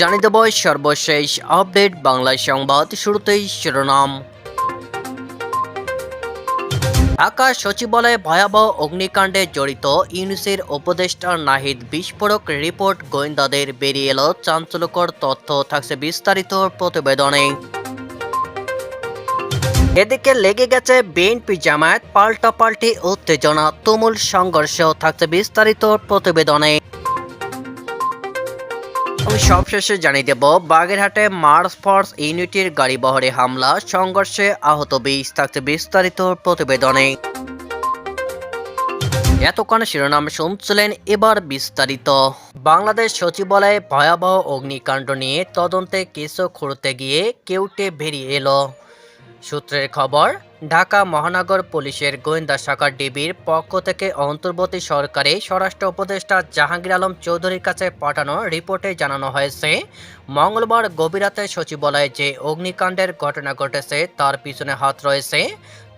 জানিয়ে দেব সর্বশেষ আপডেট বাংলা সংবাদ শুরুতেই শিরোনাম। ঢাকা সচিবালয়ে ভয়াবহ অগ্নিকাণ্ডে জড়িত ইউনিসের উপদেষ্টা নাহিদ বিস্ফোরক রিপোর্ট গোয়েন্দাদের বেরিয়ে এলো চাঞ্চল্যকর তথ্য থাকছে বিস্তারিত প্রতিবেদনে। এদিকে লেগে গেছে বিএনপি জামায়াত, পাল্টাপাল্টি উত্তেজনা, তুমুল সংঘর্ষ থাকছে বিস্তারিত প্রতিবেদনে। সবশেষে জানিয়ে দেব, বাগেরহাটে মার্স ফোর্স ইউনিটির গাড়ি বহরে হামলা, সংঘর্ষে আহত বিশ থাকতে বিস্তারিত প্রতিবেদনে। এতক্ষণ শিরোনাম শুনছিলেন এবার বিস্তারিত। বাংলাদেশ সচিবালয়ে ভয়াবহ অগ্নিকাণ্ড নিয়ে তদন্তে কেশ খুঁড়তে গিয়ে কেউটে বেরিয়ে এলো। সূত্রের খবর, ঢাকা মহানগর পুলিশের গোয়েন্দা শাখার ডিবির পক্ষ থেকে অন্তর্বর্তী সরকারি স্বরাষ্ট্র উপদেষ্টা জাহাঙ্গীর আলম চৌধুরীর কাছে পাঠানো রিপোর্টে জানানো হয়েছে, মঙ্গলবার গভীরাতে সচিবালয়ে যে অগ্নিকাণ্ডের ঘটনা ঘটেছে, তার পিছনে হাত রয়েছে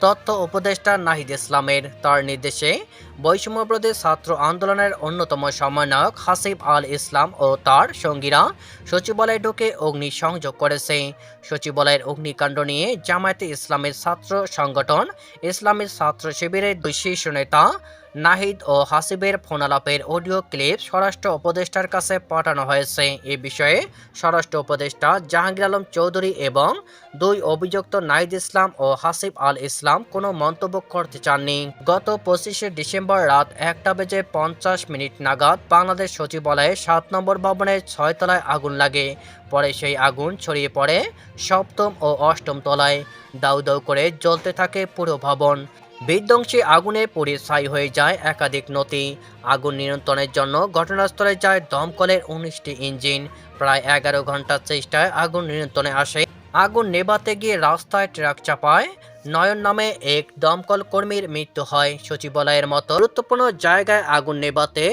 তথ্য উপদেষ্টা নাহিদ ইসলামের। তার নির্দেশে বৈষম্যবিরোধী ছাত্র আন্দোলনের অন্যতম সমন্বয়ক হাসিব আল ইসলাম ও তার সঙ্গীরা সচিবালয়ে ঢুকে অগ্নি সংযোগ করেছে। সচিবালয়ের অগ্নিকাণ্ড নিয়ে জামায়াতে ইসলামের ছাত্র সংগঠন ইসলামের ছাত্র শিবিরের দুই শীর্ষ নেতা নাহিদ ও হাসিবের ফোনালাপের অডিও ক্লিপ স্বরাষ্ট্র উপদেষ্টার কাছে পাঠানো হয়েছে। এ বিষয়ে স্বরাষ্ট্র উপদেষ্টা জাহাঙ্গীর আলম চৌধুরী এবং দুই অভিযুক্ত নাহিদ ইসলাম ও হাসিব আল ইসলাম কোনো মন্তব্য করতে চাননি। গত পঁচিশে ডিসেম্বর রাত একটা বেজে পঞ্চাশ মিনিট নাগাদ বাংলাদেশ সচিবালয়ে সাত নম্বর ভবনের ছয়তলায় আগুন লাগে। পরে সেই আগুন ছড়িয়ে পড়ে সপ্তম ও অষ্টম তলায়। দাউ দাউ করে জ্বলতে থাকে পুরো ভবন। বিধ্বংসী আগুনে পুড়ে ছাই হয়ে যায় একাধিক নথি আগুন নিয়ন্ত্রণের জন্য ঘটনাস্থলে যায় দমকলের উনিশটি ইঞ্জিন। প্রায় এগারো ঘণ্টার চেষ্টায় আগুন নিয়ন্ত্রণে আসে। আগুন নেভাতে গিয়ে রাস্তায় ট্রাক চাপায়। নয়ন নামে এক দমকল কর্মীর মৃত্যু হয়। সচিবালয়ের মতো গুরুত্বপূর্ণ জায়গায় আগুন নেভাতে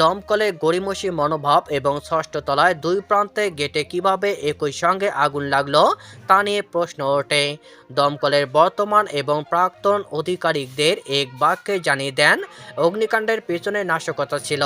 দমকলে গড়িমসি মনোভাব এবং ষষ্ঠ তলায় দুই প্রান্তে গেটে কীভাবে একই সঙ্গে আগুন লাগল, তা নিয়ে প্রশ্ন ওঠে। দমকলের বর্তমান এবং প্রাক্তন আধিকারিকদের এক বাক্যে জানিয়ে দেন, অগ্নিকাণ্ডের পেছনে নাশকতা ছিল।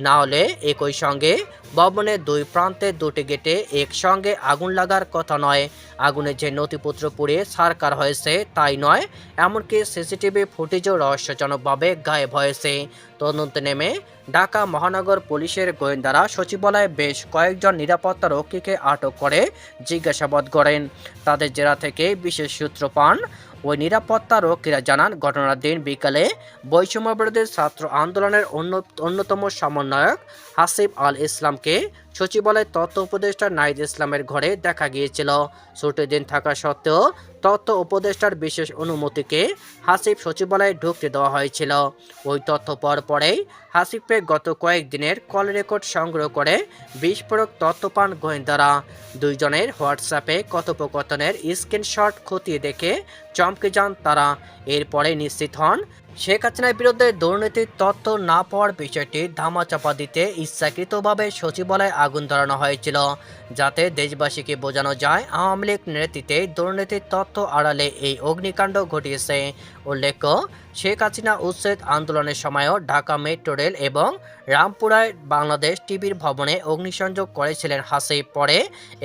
না হলে একই সঙ্গে ভবনের দুই প্রান্তে দুটি গেটে একসঙ্গে আগুন লাগার কথা নয়। আগুনে যে নথিপত্র পুড়ে সারকার হয়েছে তাই নয়, এমনকি সিসিটিভি ফুটেজও রহস্যজনকভাবে গায়েব হয়েছে। তদন্তে নেমে ঢাকা মহানগর পুলিশের গোয়েন্দারা সচিবালয়ে বেশ কয়েকজন নিরাপত্তা রক্ষীকে আটক করে জিজ্ঞাসাবাদ করেন। তাদের জেরা থেকে বিশেষ সূত্র পান, ওই নিরাপত্তা রক্ষীরা জানান, ঘটনার দিন বিকালে বৈষম্যবিরোধী ছাত্র আন্দোলনের অন্য, অন্যতম সমন্বয়ক হাসিব আল ইসলামকে সচিবালয় তথ্য উপদেষ্টা নাহিদ ইসলামের ঘরে দেখা গিয়েছিল। ছুটির দিন থাকা সত্ত্বেও তথ্য উপদেষ্টার বিশেষ অনুমতিকে হাসিফ সচিবালয়ে ঢুকতে দেওয়া হয়েছিল। ওই তথ্য পর পরেই হাসিবকে গত কয়েকদিনের কল রেকর্ড সংগ্রহ করে বিস্ফোরক তথ্য পান গোয়েন্দারা। দুইজনের হোয়াটসঅ্যাপে কথোপকথনের স্ক্রিনশট খতিয়ে দেখে চমকে যান তারা। এরপরে নিশ্চিত হন শেখ হাসিনার বিরুদ্ধে দুর্নীতির তথ্য না পাওয়ার বিষয়টি ধামাচাপা দিতে ইচ্ছাকৃতভাবে সচিবালয়ে আগুন ধরানো হয়েছিল, যাতে দেশবাসীকে বোঝানো যায় আওয়ামী লীগ নেতৃত্বে দুর্নীতির তথ্য আড়ালে এই অগ্নিকাণ্ড ঘটিয়েছে। উল্লেখ্য, শেখ হাসিনা উচ্ছেদ আন্দোলনের সময়ও ঢাকা মেট্রো রেল এবং রামপুরায় বাংলাদেশ টিভির ভবনে অগ্নিসংযোগ করেছিলেন হাসিব পরে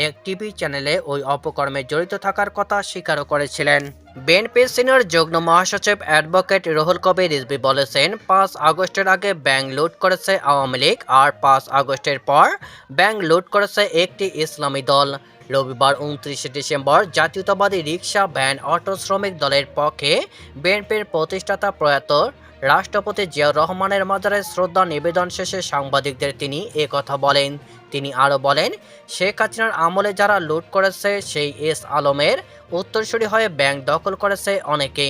এক টিভি চ্যানেলে ওই অপকর্মে জড়িত থাকার কথা স্বীকারও করেছিলেন। বিএনপির সিনিয়র যুগ্ম মহাসচিব অ্যাডভোকেট রুহুল কবির রিজভি বলেছেন, পাঁচ আগস্টের আগে ব্যাংক লুট করেছে আওয়ামী লীগ আর পাঁচ আগস্টের পর ব্যাংক লুট করেছে একটি ইসলামী দল। রবিবার উনত্রিশে ডিসেম্বর জাতীয়তাবাদী রিক্সা ভ্যান, অটো শ্রমিক দলের পক্ষে বিএনপির প্রতিষ্ঠাতা প্রয়াত রাষ্ট্রপতি জিয়াউর রহমানের মাজারে শ্রদ্ধা নিবেদন শেষে সাংবাদিকদের তিনি এ কথা বলেন। তিনি আরও বলেন, শেখ হাসিনার আমলে যারা লুট করেছে, সেই এস আলমের উত্তরসূরি হয়ে ব্যাংক দখল করেছে অনেকে।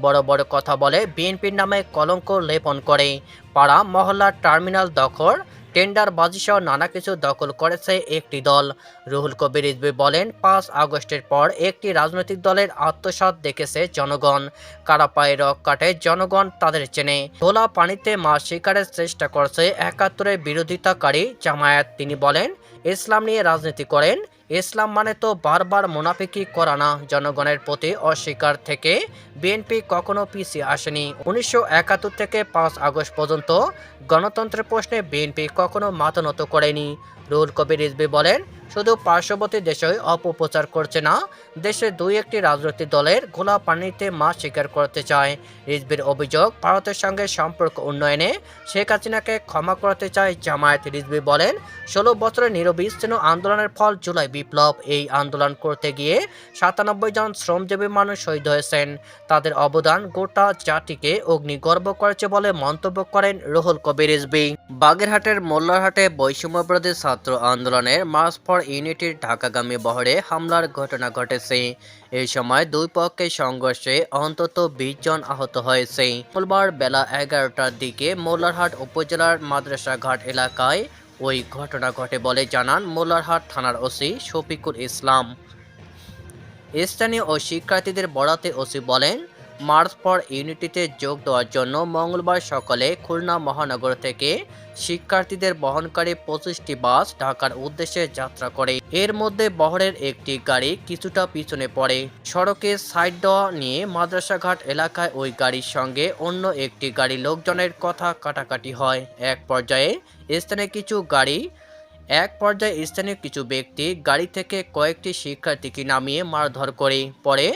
বড় বড় কথা বলে বিএনপির নামে কলঙ্ক লেপন করে। পাড়া মহল্লার টার্মিনাল দখল টেন্ডার বাজিসহ নানা কিছু দখল করেছে একটি দল। রুহুল কবির রিজবি বলেন, পাঁচ আগস্টের পর একটি রাজনৈতিক দলের আত্মসাত দেখেছে জনগণ। কারা পায়ে রক কাটে, জনগণ তাদের চেনে। ধোলা পানিতে মাছ শিকারের চেষ্টা করছে একাত্তরের বিরোধিতাকারী জামায়াত। তিনি বলেন, ইসলাম নিয়ে রাজনীতি করেন ইসলাম মানে তো বারবার মোনাফিকি করা না, জনগণের প্রতি অস্বীকার থেকে বিএনপি কখনো পিছিয়ে আসেনি। উনিশশো একাত্তর থেকে পাঁচ আগস্ট পর্যন্ত গণতন্ত্রের প্রশ্নে বিএনপি কখনো মাথা নত করেনি। রুল কবির রিজবি বলেন শুধু পার্শ্ববর্তী দেশই অপপ্রচার করছে না, দেশে দুই একটি রাজনৈতিক দলের ঘোলা পানিতে মাছ শিকার করতে চায়। রিজবির অভিযোগ, ভারতের সঙ্গে সম্পর্ক উন্নয়নে শেখ হাসিনাকে ক্ষমা করতে চায় জামায়াত। রিজবি বলেন, ষোলো বছরের নিরবিচ্ছিন্ন আন্দোলনের ফল জুলাই বিপ্লব। এই আন্দোলন করতে গিয়ে সাতানব্বই জন শ্রমজীবী মানুষ শহীদ হয়েছেন। তাদের অবদান গোটা জাতিকে অগ্নিগর্ভ করেছে বলে মন্তব্য করেন রুহুল কবির রিজবি। বাগেরহাটের মোল্লারহাটে বৈষম্যবিরোধী ছাত্র আন্দোলনের মার্চ ফর ইউনিটির ঢাকাগামী বহরে হামলার ঘটনা ঘটেছে। এই সময় দুই পক্ষের সংঘর্ষে অন্তত বিশ জন আহত হয়েছে। মঙ্গলবার বেলা এগারোটার দিকে মোল্লারহাট উপজেলার মাদ্রাসাঘাট এলাকায় ওই ঘটনা ঘটে বলে জানান মোল্লারহাট থানার ওসি শফিকুল ইসলাম। স্থানীয় ও শিক্ষার্থীদের বরাতে ওসি বলেন মার্চ ফর ইউনিটিতে যোগ দেওয়ার জন্য মঙ্গলবার সকালে খুলনা মহানগর থেকে শিক্ষার্থীদের বহনকারী পঁচিশটি বাস ঢাকার উদ্দেশ্যে যাত্রা করে। এর মধ্যে বহরের একটি গাড়ি কিছুটা পিছনে পড়ে। সড়কে সাইড দেওয়া নিয়ে মাদ্রাসাঘাট এলাকায় ওই গাড়ির সঙ্গে অন্য একটি গাড়ি লোকজনের কথা কাটাকাটি হয়। এক পর্যায়ে স্থানে কিছু গাড়ি এক পর্যায়ে স্থানীয় কিছু ব্যক্তি গাড়ি থেকে কয়েকটি শিক্ষার্থীকে নামিয়ে মারধর করে। পরে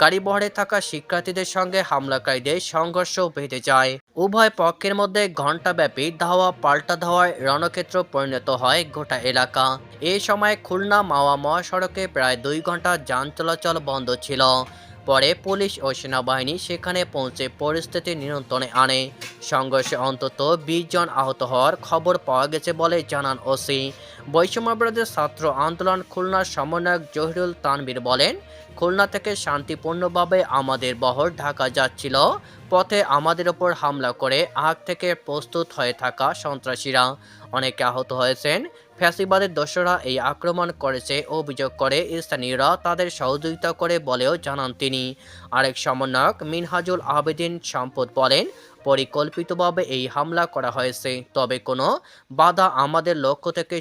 গাড়ি বহরে থাকা শিক্ষার্থীদের সঙ্গে হামলাকারীদের সংঘর্ষ বেঁধে যায়। উভয় পক্ষের মধ্যে ঘণ্টাব্যাপী ধাওয়া, পাল্টা ধাওয়ায় রণক্ষেত্র পরিণত হয় গোটা এলাকা। এ সময় খুলনা মাওয়া মহাসড়কে প্রায় দুই ঘণ্টা যান চলাচল বন্ধ ছিল। পরে পুলিশ ও সেনাবাহিনী সেখানে পৌঁছে পরিস্থিতি নিয়ন্ত্রণে আনে। সংঘর্ষে অন্তত বিশ জন আহত হওয়ার খবর পাওয়া গেছে বলে জানান ওসি। বৈষম্যবিরোধী ছাত্র আন্দোলন খুলনার সমন্বয়ক জহিরুল তানবীর বলেন, খুলনা থেকে শান্তিপূর্ণভাবে আমাদের বহর ঢাকা যাচ্ছিল, পথে আমাদের ওপর হামলা করে আগ থেকে প্রস্তুত হয়ে থাকা সন্ত্রাসীরা। অনেকে আহত হয়েছেন ফ্যাসিবাদের দোসরা এই আক্রমণ করেছে অভিযোগ করে স্থানীয়রা তাদের সহযোগিতা করে বলেও জানান তিনি। আরেক সমন্বয়ক মিনহাজুল আবেদিন সম্পদ বলেন, পরিকল্পিতভাবে এই হামলা করা হয়েছে, তবে কোনো বাধা আমাদের লক্ষ্য থেকে